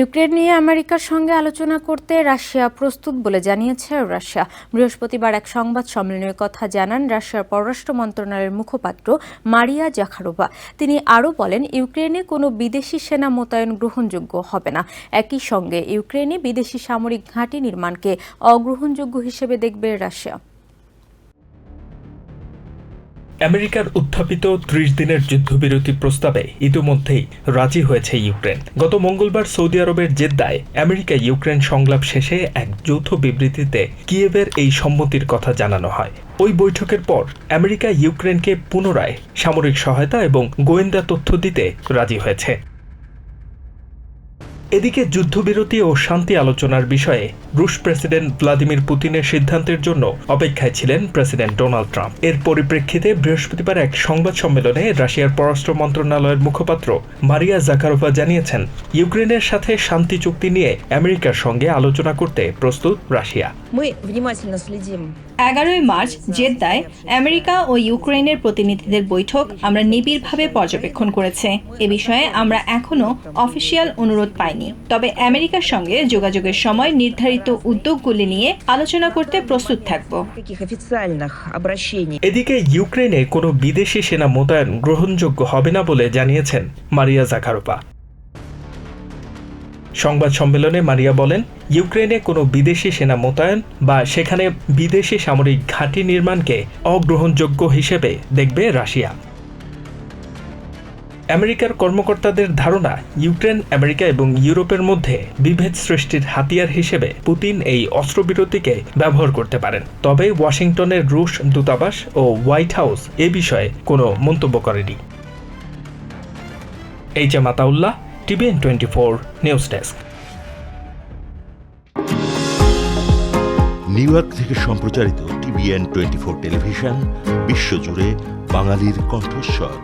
Ukraine নিয়ে আমেরিকার সঙ্গে আলোচনা করতে রাশিয়া প্রস্তুত বলে জানিয়েছে রাশিয়া। বৃহস্পতিবার এক সংবাদ সম্মেলনের কথা জানান রাশিয়ার পররাষ্ট্র মন্ত্রণালয়ের মুখপাত্র মারিয়া জাখারোভা। তিনি আরও বলেন, ইউক্রেনে কোনো বিদেশি সেনা মোতায়েন গ্রহণযোগ্য হবে না। একই সঙ্গে ইউক্রেনে বিদেশি সামরিক ঘাঁটি নির্মাণকে অগ্রহণযোগ্য হিসেবে দেখবে রাশিয়া। আমেরিকার উত্থাপিত ত্রিশ দিনের যুদ্ধবিরতি প্রস্তাবে ইতিমধ্যেই রাজি হয়েছে ইউক্রেন। গত মঙ্গলবার সৌদি আরবের জেদ্দায় আমেরিকা ইউক্রেন সংলাপ শেষে এক যৌথ বিবৃতিতে কিয়েভের এই সম্মতির কথা জানানো হয়। ওই বৈঠকের পর আমেরিকা ইউক্রেনকে পুনরায় সামরিক সহায়তা এবং গোয়েন্দা তথ্য দিতে রাজি হয়েছে। এদিকে যুদ্ধবিরতি ও শান্তি আলোচনার বিষয়ে রুশ প্রেসিডেন্ট ভ্লাদিমির পুতিনের সিদ্ধান্তের জন্য অপেক্ষায় ছিলেন প্রেসিডেন্ট ডোনাল্ড ট্রাম্প। এর পরিপ্রেক্ষিতে বৃহস্পতিবার এক সংবাদ সম্মেলনে রাশিয়ার পররাষ্ট্র মন্ত্রণালয়ের মুখপাত্র মারিয়া জাকারোভা জানিয়েছেন ইউক্রেনের সাথে শান্তি চুক্তি নিয়ে আমেরিকার সঙ্গে আলোচনা করতে প্রস্তুত রাশিয়া। এগারোই মার্চ জেদ্দায় আমেরিকা ও ইউক্রেনের প্রতিনিধিদের বৈঠক আমরা নিবিড়ভাবে পর্যবেক্ষণ করেছে। এ বিষয়ে আমরা এখনও অফিসিয়াল অনুরোধ পাইনি। হয়নি তবে আমেরিকার সঙ্গে যোগাযোগের সময় নির্ধারিত উদ্যোগগুলি নিয়ে আলোচনা করতে প্রস্তুত থাকব। এদিকে ইউক্রেনে কোনো বিদেশি সেনা মোতায়েন গ্রহণযোগ্য হবে না বলে জানিয়েছেন মারিয়া জাকারোপা। সংবাদ সম্মেলনে মারিয়া বলেন, ইউক্রেনে কোনো বিদেশি সেনা মোতায়েন বা সেখানে বিদেশি সামরিক ঘাঁটি নির্মাণকে অগ্রহণযোগ্য হিসেবে দেখবে রাশিয়া। আমেরিকার কর্মকর্তাদের ধারণা, ইউক্রেন, আমেরিকা এবং ইউরোপের মধ্যে বিভেদ সৃষ্টির হাতিয়ার হিসেবে পুতিন এই অস্ত্রবিরতিকে ব্যবহার করতে পারেন। তবে ওয়াশিংটনের রুশ দূতাবাস ও হোয়াইট হাউস এ বিষয়ে কোনো মন্তব্য করেনি। H M Ataullah TVN twenty four news desk. New York থেকে সম্প্রচারিত টিভিএন টোয়েন্টি ফোর টেলিভিশন, বিশ্বজুড়ে বাঙালির কণ্ঠস্বর।